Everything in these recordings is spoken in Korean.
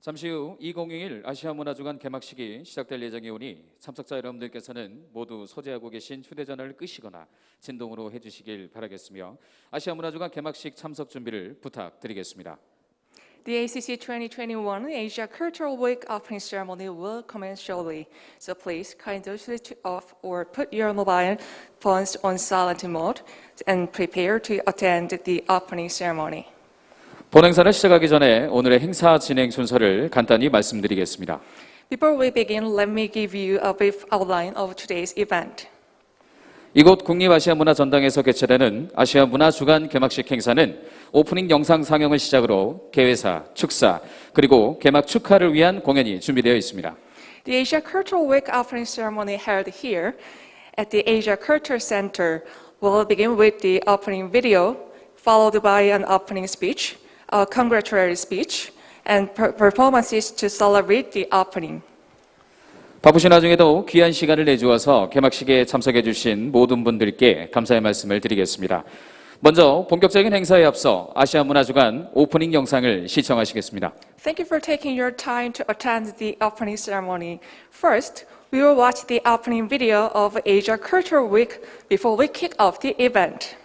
잠시 후 2021 아시아 문화주간 개막식이 시작될 예정이 오니 참석자 여러분들께서는 모두 소지하고 계신 휴대전화를 끄시거나 진동으로 해주시길 바라겠으며 아시아 문화주간 개막식 참석 준비를 부탁드리겠습니다. The ACC 2021 Asia Cultural Week opening ceremony will commence shortly, so please kindly switch off or put your mobile phones on silent mode and prepare to attend the opening ceremony. 본 행사를 시작하기 전에 오늘의 행사 진행 순서를 간단히 말씀드리겠습니다. Before we begin, let me give you a brief outline of today's event. 이곳 국립아시아문화전당에서 개최되는 아시아 문화주간 개막식 행사는 오프닝 영상 상영을 시작으로 개회사, 축사, 그리고 개막 축하를 위한 공연이 준비되어 있습니다. The Asia Cultural Week opening ceremony held here at the Asia Culture Center will begin with the opening video, followed by an opening speech, a congratulatory speech, and per- performances to celebrate the opening. 바쁘신 와중에도 귀한 시간을 내주어서 개막식에 참석해 주신 모든 분들께 감사의 말씀을 드리겠습니다. 먼저 본격적인 행사에 앞서 아시아 문화주간 오프닝 영상을 시청하시겠습니다. Thank you for taking your time to attend the opening ceremony. First, we will watch the opening video of Asia Cultural Week before we kick off the event.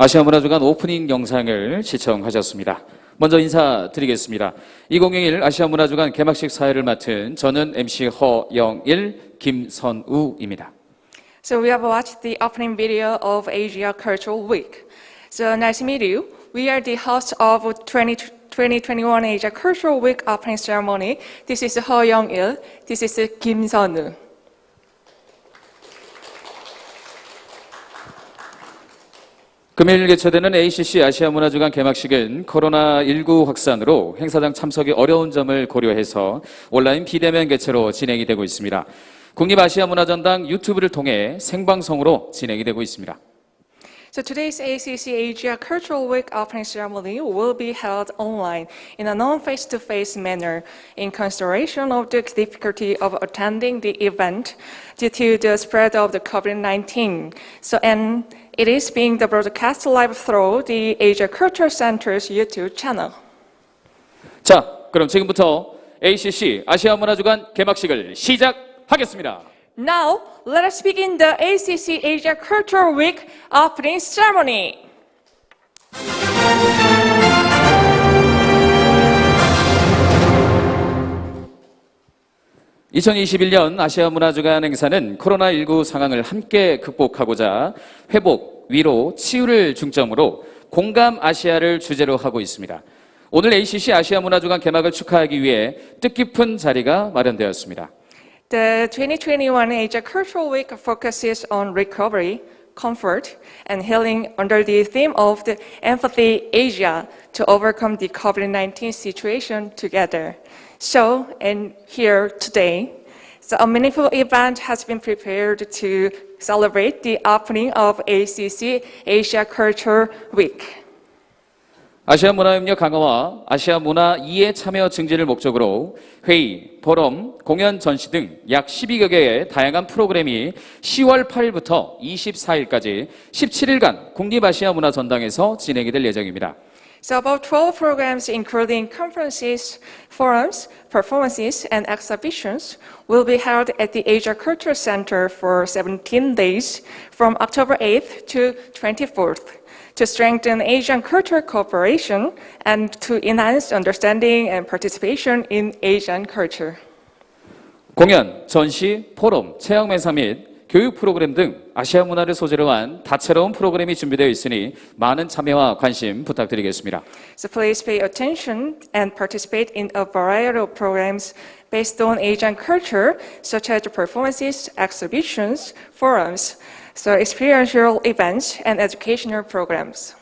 아시아 문화주간 오프닝 영상을 시청하셨습니다. 먼저 인사드리겠습니다. 2021 아시아 문화주간 개막식 사회를 맡은 저는 MC 허영일, 김선우입니다. So we have watched the opening video of Asia Cultural Week. So nice to meet you. We are the hosts of 20, 2021 Asia Cultural Week opening ceremony. This is Ho Young-il. This is Kim Sun-woo. 금일 개최되는 ACC 아시아 문화주간 개막식은 코로나19 확산으로 행사장 참석이 어려운 점을 고려해서 온라인 비대면 개최로 진행이 되고 있습니다. 국립아시아문화전당 유튜브를 통해 생방송으로 진행이 되고 있습니다. So today's ACC Asia Cultural Week opening ceremony will be held online in a non-face-to-face manner in consideration of the difficulty of attending the event due to the spread of the COVID-19. So and it is being broadcast live through the Asia Culture Center's YouTube channel. 자, 그럼 지금부터 ACC 아시아 문화주간 개막식을 시작하겠습니다. Now, let us begin the ACC Asia Cultural Week opening ceremony. 2021년 아시아 문화주간 행사는 코로나19 상황을 함께 극복하고자 회복, 위로, 치유를 중점으로 공감 아시아를 주제로 하고 있습니다. 오늘 ACC 아시아 문화주간 개막을 축하하기 위해 뜻깊은 자리가 마련되었습니다. The 2021 Asia Cultural Week focuses on recovery, comfort, and healing under the theme of the Empathy Asia to overcome the COVID-19 situation together. So, and here today, so a meaningful event has been prepared to celebrate the opening of ACC Asia Culture Week. 아시아 문화협력 강화와 아시아 문화 이해 참여 증진을 목적으로 회의, 포럼, 공연, 전시 등 약 12여 개의 다양한 프로그램이 10월 8일부터 24일까지 17일간 국립아시아 문화 전당에서 진행이 될 예정입니다. So about 12 programs, including conferences, forums, performances, and exhibitions, will be held at the Asia Culture Center for 17 days from October 8th to 24th to strengthen Asian cultural cooperation and to enhance understanding and participation in Asian culture. 공연, 전시, 포럼, 체험행사 및 교육 프로그램 등 아시아 문화를 소재로 한 다채로운 프로그램이 준비되어 있으니 많은 참여와 관심 부탁드리겠습니다. So please pay attention and participate in a variety of programs based on Asian culture, such as performances, exhibitions, forums, so experiential events, and educational programs.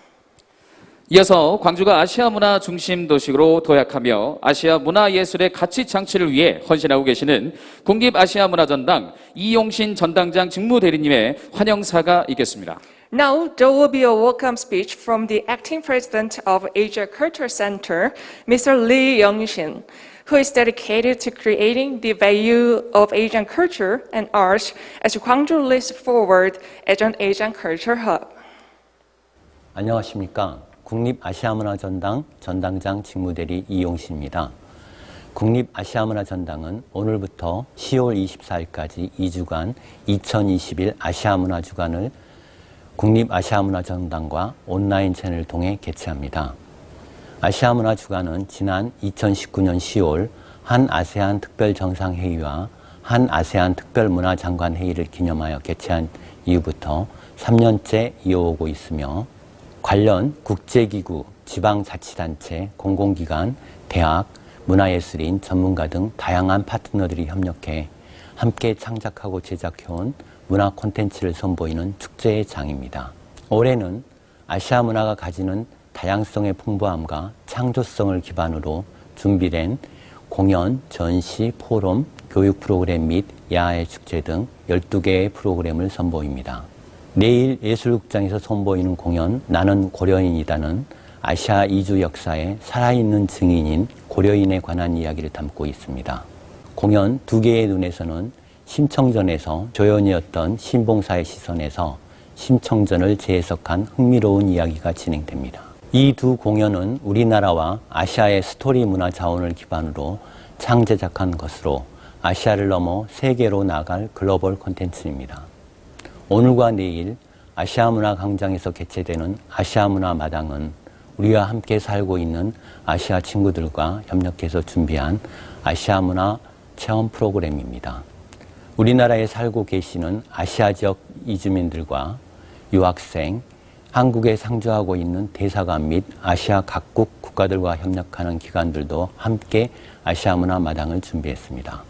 이어서 광주가 아시아 문화 중심 도시로 도약하며 아시아 문화 예술의 가치 창출을 위해 헌신하고 계시는 국립 아시아 문화 전당 이용신 전당장 직무 대리님의 환영사가 있겠습니다. Now, there will be a welcome speech from the acting president of Asia Culture Center, Mr. Lee Young-shin, who is dedicated to creating the value of Asian culture and arts as Gwangju leads forward as an Asian culture hub. 안녕하십니까. 국립아시아문화전당 전당장 직무대리 이용식입니다. 국립아시아문화전당은 오늘부터 10월 24일까지 2주간 2021 아시아문화주간을 국립아시아문화전당과 온라인 채널을 통해 개최합니다. 아시아문화주간은 지난 2019년 10월 한 아세안 특별정상회의와 한 아세안 특별문화장관회의를 기념하여 개최한 이후부터 3년째 이어오고 있으며 관련 국제기구, 지방자치단체, 공공기관, 대학, 문화예술인, 전문가 등 다양한 파트너들이 협력해 함께 창작하고 제작해온 문화 콘텐츠를 선보이는 축제의 장입니다. 올해는 아시아 문화가 가지는 다양성의 풍부함과 창조성을 기반으로 준비된 공연, 전시, 포럼, 교육 프로그램 및 야외 축제 등 12개의 프로그램을 선보입니다. 내일 예술극장에서 선보이는 공연 나는 고려인이다는 아시아 이주 역사의 살아있는 증인인 고려인에 관한 이야기를 담고 있습니다. 공연 두 개의 눈에서는 심청전에서 조연이었던 신봉사의 시선에서 심청전을 재해석한 흥미로운 이야기가 진행됩니다. 이 두 공연은 우리나라와 아시아의 스토리 문화 자원을 기반으로 창제작한 것으로 아시아를 넘어 세계로 나갈 글로벌 콘텐츠입니다. 오늘과 내일 아시아 문화 광장에서 개최되는 아시아 문화 마당은 우리와 함께 살고 있는 아시아 친구들과 협력해서 준비한 아시아 문화 체험 프로그램입니다. 우리나라에 살고 계시는 아시아 지역 이주민들과 유학생, 한국에 상주하고 있는 대사관 및 아시아 각국 국가들과 협력하는 기관들도 함께 아시아 문화 마당을 준비했습니다.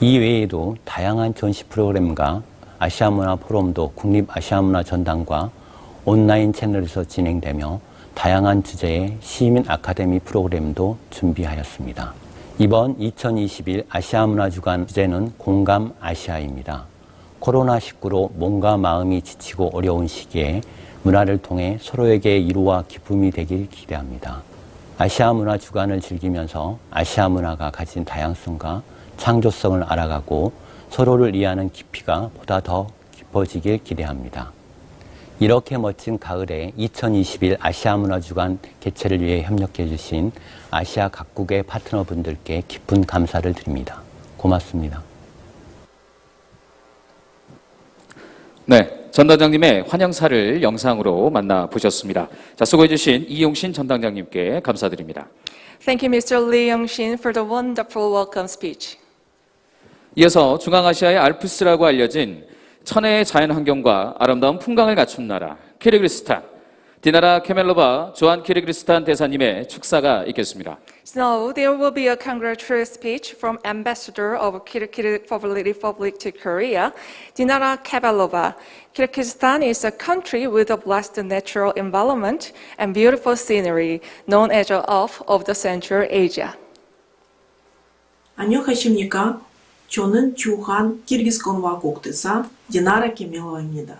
이 외에도 다양한 전시 프로그램과 아시아 문화 포럼도 국립 아시아 문화 전당과 온라인 채널에서 진행되며 다양한 주제의 시민 아카데미 프로그램도 준비하였습니다. 이번 2021 아시아 문화 주간 주제는 공감 아시아입니다. 코로나19로 몸과 마음이 지치고 어려운 시기에 문화를 통해 서로에게 위로와 기쁨이 되길 기대합니다. 아시아 문화 주간을 즐기면서 아시아 문화가 가진 다양성과 창조성을 알아가고 서로를 이해하는 깊이가 보다 더 깊어지길 기대합니다. 이렇게 멋진 가을에 2021 아시아 문화 주간 개최를 위해 협력해 주신 아시아 각국의 파트너분들께 깊은 감사를 드립니다. 고맙습니다. 네, 전당장님의 환영사를 영상으로 만나보셨습니다. 자, 수고해주신 이용신 전당장님께 감사드립니다. Thank you, Mr. Lee Young-shin, for the wonderful welcome speech. 이어서 중앙아시아의 알프스라고 알려진 천혜의 자연 환경과 아름다운 풍광을 갖춘 나라 키르기스탄. 디나라 케멜로바 조한 키르기스탄 대사님의 축사가 있겠습니다. So there will be a congratulatory speech from Ambassador of Kyrgyz Republic to Korea, Dinara Kabalova. Kyrgyzstan is a country with a blessed natural environment and beautiful scenery, known as the Alps of the Central Asia. 안녕하십니까? 저는 주한 키르기스kon와 국대사 디나라 케멜로입니다.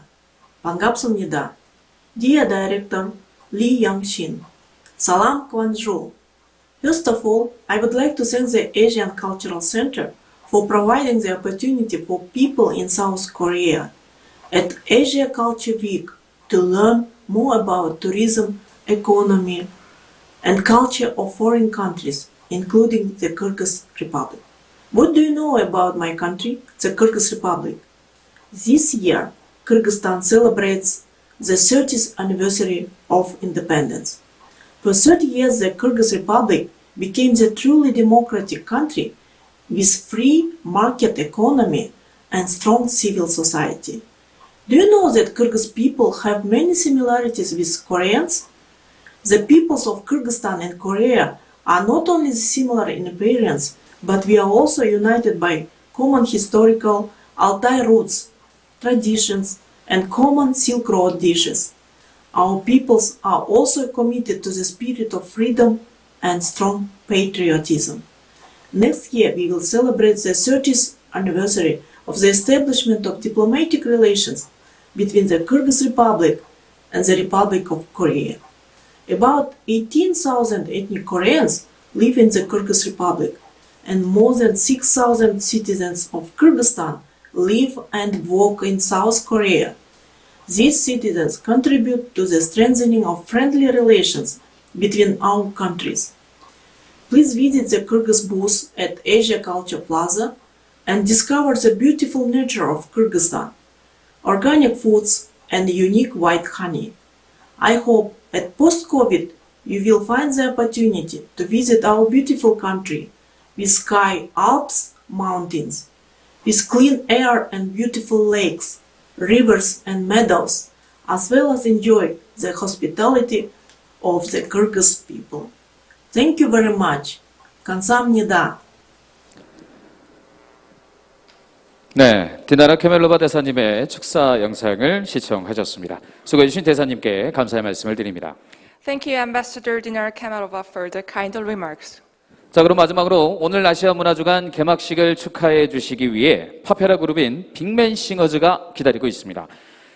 반갑습니다. Dear Director Lee Yang-shin, Salam Kwanju. First of all, I would like to thank the Asian Cultural Center for providing the opportunity for people in South Korea at Asia Culture Week to learn more about tourism, economy, and culture of foreign countries, including the Kyrgyz Republic. What do you know about my country, the Kyrgyz Republic? This year, Kyrgyzstan celebrates the 30th anniversary of independence. For 30 years, the Kyrgyz Republic became the truly democratic country with free market economy and strong civil society. Do you know that Kyrgyz people have many similarities with Koreans? The peoples of Kyrgyzstan and Korea are not only similar in appearance, but we are also united by common historical Altai roots, traditions, and common Silk Road dishes. Our peoples are also committed to the spirit of freedom and strong patriotism. Next year, we will celebrate the 30th anniversary of the establishment of diplomatic relations between the Kyrgyz Republic and the Republic of Korea. About 18,000 ethnic Koreans live in the Kyrgyz Republic, and more than 6,000 citizens of Kyrgyzstan live and work in South Korea. These citizens contribute to the strengthening of friendly relations between our countries. Please visit the Kyrgyz booth at Asia Culture Plaza and discover the beautiful nature of Kyrgyzstan, organic foods, and unique white honey. I hope at post COVID you will find the opportunity to visit our beautiful country with sky, Alps, mountains, with clean air and beautiful lakes, rivers and meadows, as well as enjoy the hospitality of the Kyrgyz people. Thank you very much. 감사합니다. 네, 디나라 케멜로바 대사님의 축사 영상을 시청하셨습니다. 수고해주신 대사님께 감사의 말씀을 드립니다. Thank you, Ambassador Dinar Kamalova, for the kind remarks. 자, 그럼 마지막으로 오늘 아시아 문화주간 개막식을 축하해 주시기 위해 파페라 그룹인 빅맨 싱어즈가 기다리고 있습니다.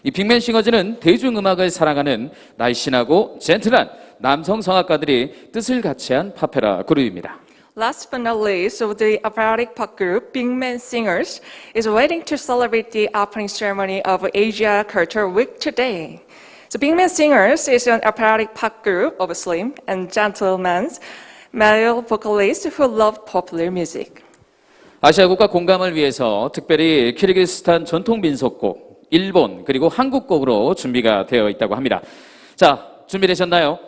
이 빅맨 싱어즈는 대중음악을 사랑하는 날씬하고 젠틀한 남성 성악가들이 뜻을 같이 한 파페라 그룹입니다. Last but not least, of the operatic pop group Big Man Singers is waiting to celebrate the opening ceremony of Asia Culture Week today. So Big Man Singers is an operatic pop group of slim and gentlemen, male vocalists who love popular music. 아시아국가 공감을 위해서 특별히 키르기스탄 전통 민속곡, 일본 그리고 한국곡으로 준비가 되어 있다고 합니다. 자, 준비되셨나요?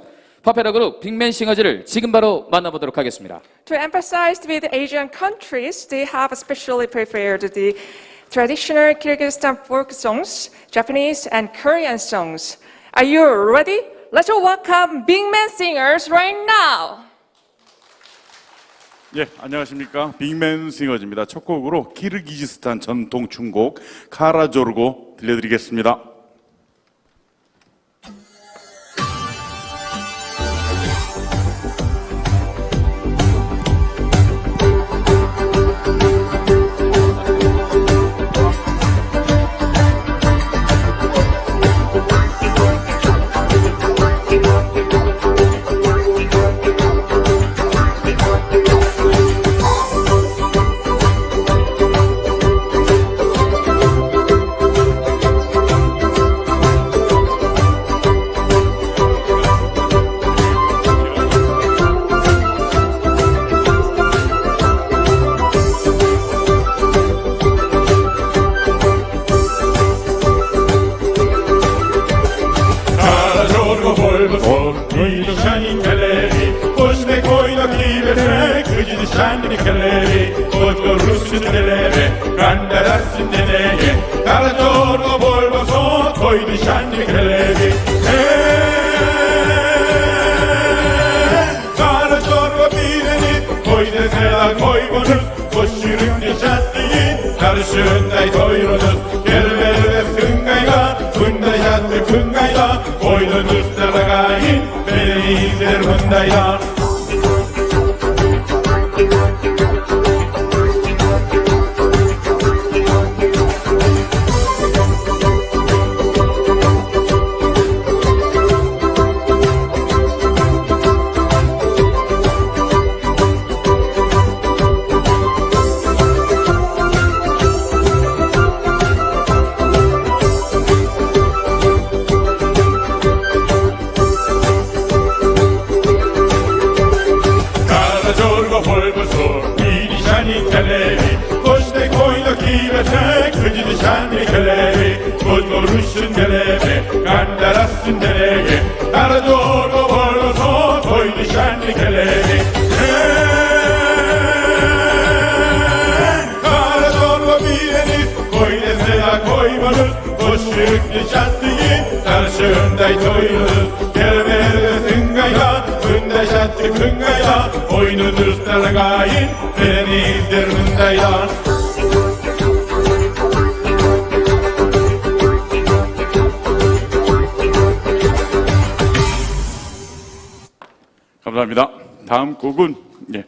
파페라 그룹 빅맨 싱어즈를 지금 바로 만나보도록 하겠습니다. To emphasize with Asian countries, they have especially prepared the traditional Kyrgyzstan folk songs, Japanese and Korean songs. Are you ready? Let's welcome Big Man Singers right now. 예, 안녕하십니까. 빅맨 싱어즈입니다. 첫 곡으로 키르기즈스탄 전통 춤곡 카라조르고 들려드리겠습니다. Kungay toyrunuz Gerverves kungayla Kunday yattı kungayla Koylanız da gayin Beni izler bundaylar taragayin Denizdir bundayla 감사합니다. 다음 곡은 예,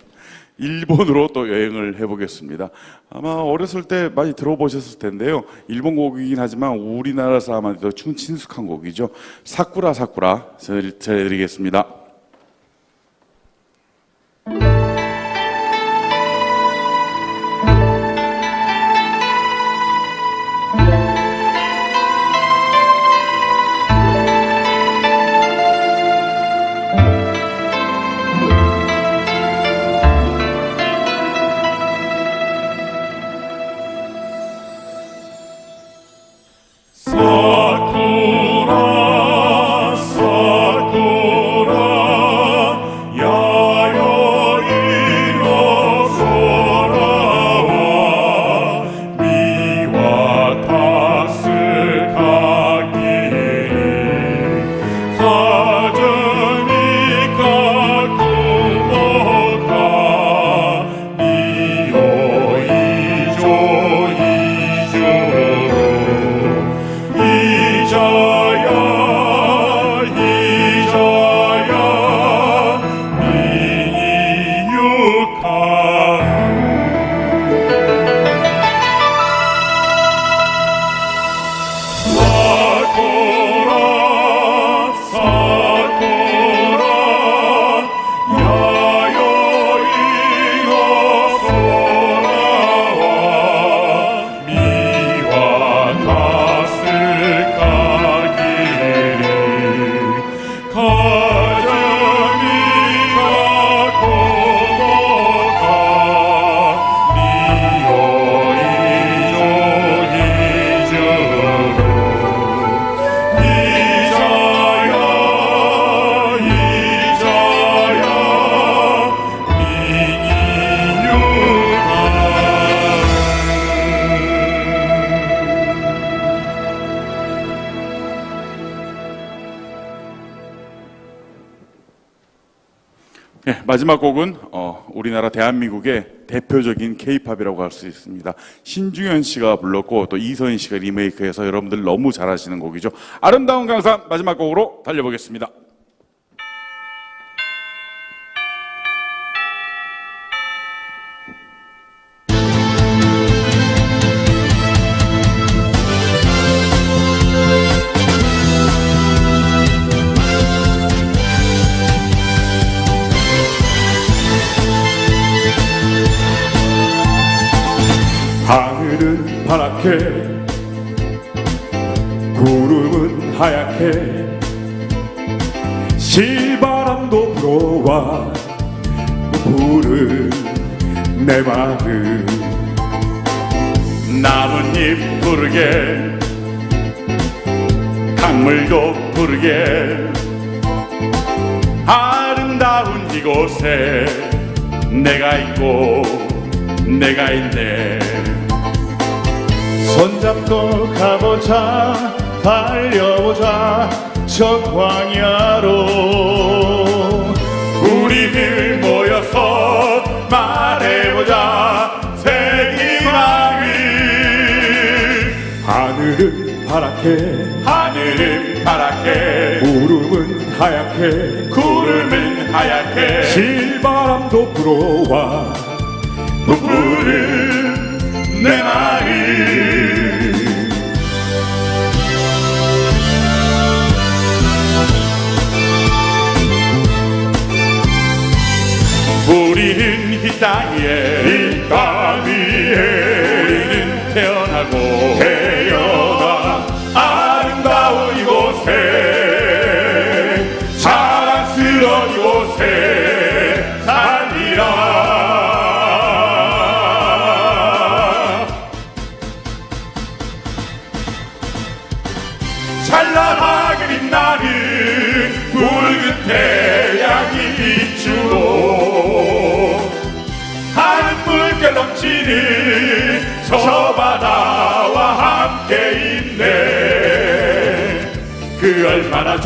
일본으로 또 여행을 해보겠습니다. 아마 어렸을 때 많이 들어보셨을 텐데요. 일본 곡이긴 하지만 우리나라 사람한테도 충 친숙한 곡이죠. 사쿠라 사쿠라 전해- 전해드리겠습니다. 마지막 곡은 어, 우리나라 대한민국의 대표적인 K-팝이라고 할 수 있습니다. 신중현 씨가 불렀고 또 이서인 씨가 리메이크해서 여러분들 너무 잘하시는 곡이죠. 아름다운 강산 마지막 곡으로 달려보겠습니다. 파랗게. 구름은 하얗게. 실바람도 불어와 부른 내 마음 나뭇잎 부르게 강물도 부르게. 아름다운 이곳에 내가 있고 내가 있네 손잡고 가보자 달려보자 저 광야로. 우리들 모여서 말해보자 새 희망을 하늘은 파랗게 하늘은 파랗게. 구름은 하얗게 구름은 하얗게. 실바람도 불어와. 부푸는 내 마음. 우리는 이 땅에 이 땅 위에 우리는 태어나고 태어나 아름다운 이곳에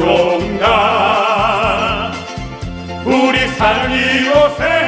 좋은가? 우리 사는 이곳에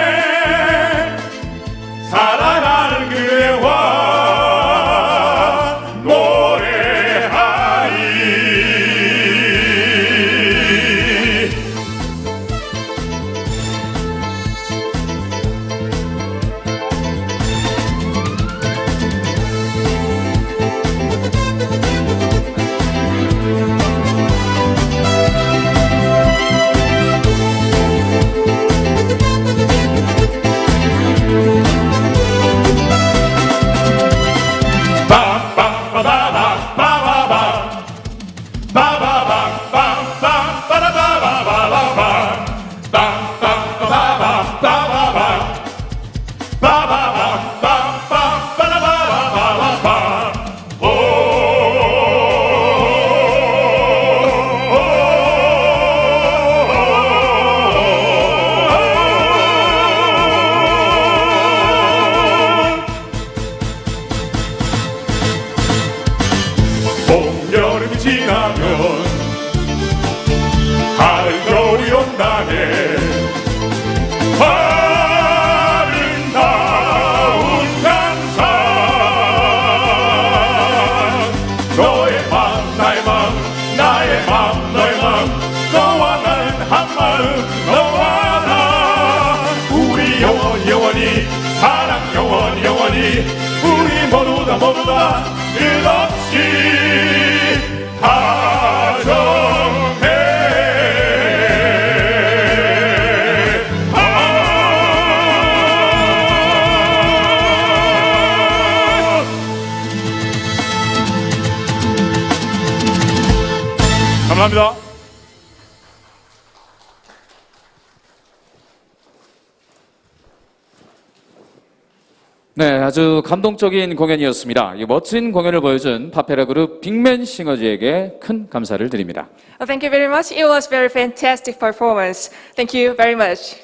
모두 다 모두 다 끝없이 다정해 아 감사합니다. 네, 아주 감동적인 공연이었습니다. 이 멋진 공연을 보여준 파페라 그룹 빅맨 싱어즈에게 큰 감사를 드립니다. Well, thank you very much. It was very fantastic performance. Thank you very much.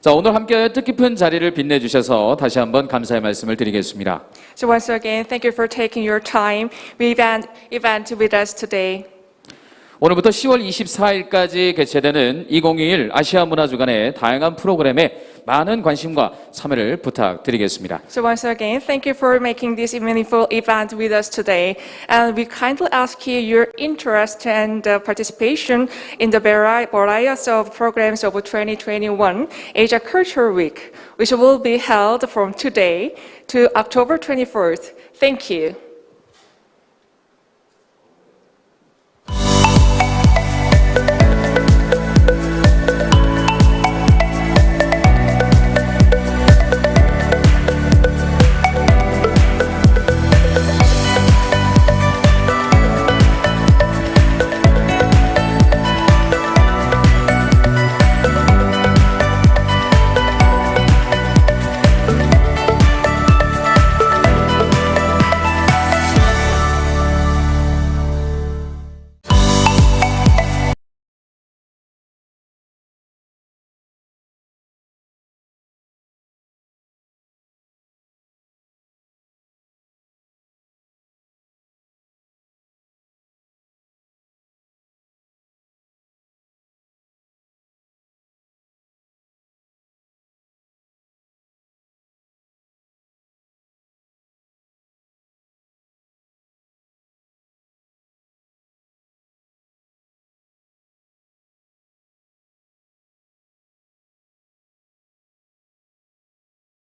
자, 오늘 함께 뜻깊은 자리를 빛내 주셔서 다시 한번 감사의 말씀을 드리겠습니다. So once again, thank you for taking your time with event, event with us today. 오늘부터 10월 24일까지 개최되는 2021 아시아 문화 주간의 다양한 프로그램에 많은 관심과 참여를 부탁드리겠습니다. So once again, thank you for making this meaningful event with us today. And we kindly ask you your interest and uh, participation in the vari- variety of programs of 2021 Asia Culture Week, which will be held from today to October 24th. Thank you.